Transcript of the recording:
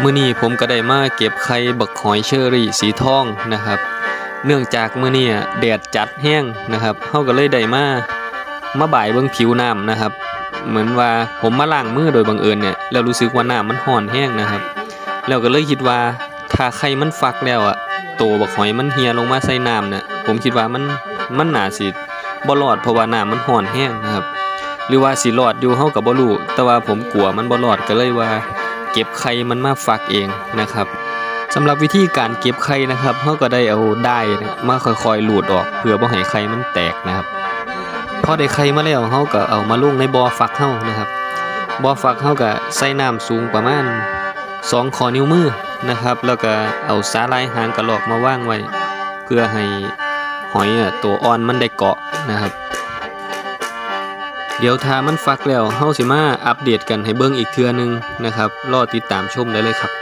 มื้อนี้ผมก็ได้มาเก็บไข่บักหอยเชอรี่สีทองนะครับ เนื่องจากมื้อนี้แดดจัดแห้งนะครับเฮาก็เลยได้มามาบ่ายเบิ่งผิวน้ำนะครับ เหมือนว่าผมมาล้างมือโดยบังเอิญเนี่ยแล้วรู้สึกว่าน้ำมันห่อนแห้งนะครับแล้วก็เลยคิดว่าถ้าไข่มันฟักแล้วอะโตบักหอยมันเหี่ยลงมาใส่น้ำเนี่ยผมคิดว่ามันมันหนาสิบ่รอดเพราะว่าน้ำมันห่อนแห้งนะครับ หรือว่าสิรอดอยู่เฮาก็บ่รู้แต่ว่าผมกลัวมันบ่รอดก็เลยว่า เก็บไข่มันมาฟักเองนะครับสำหรับวิธีการเก็บไข่นะครับเฮาก็ได้เอาได้มาค่อยๆหลูดออกเพื่อบ่ให้ไข่มันแตกนะครับพอได้ไข่มาแล้วเฮาก็เอามาลงในบ่อฟักเฮานะครับบ่อฟักเฮาก็ใส่น้ำสูงประมาณ2ขอนิ้วมือนะครับ แล้วก็เอาสาหร่ายหางกระรอกมาวางไว้ เพื่อให้หอยตัวอ่อนมันได้เกาะนะครับ เดี๋ยวถ้ามันฟักแล้วเฮาสิมาอัปเดตกันให้เบิ่งอีกเทื่อนึงนะครับ รอติดตามชมได้เลยครับ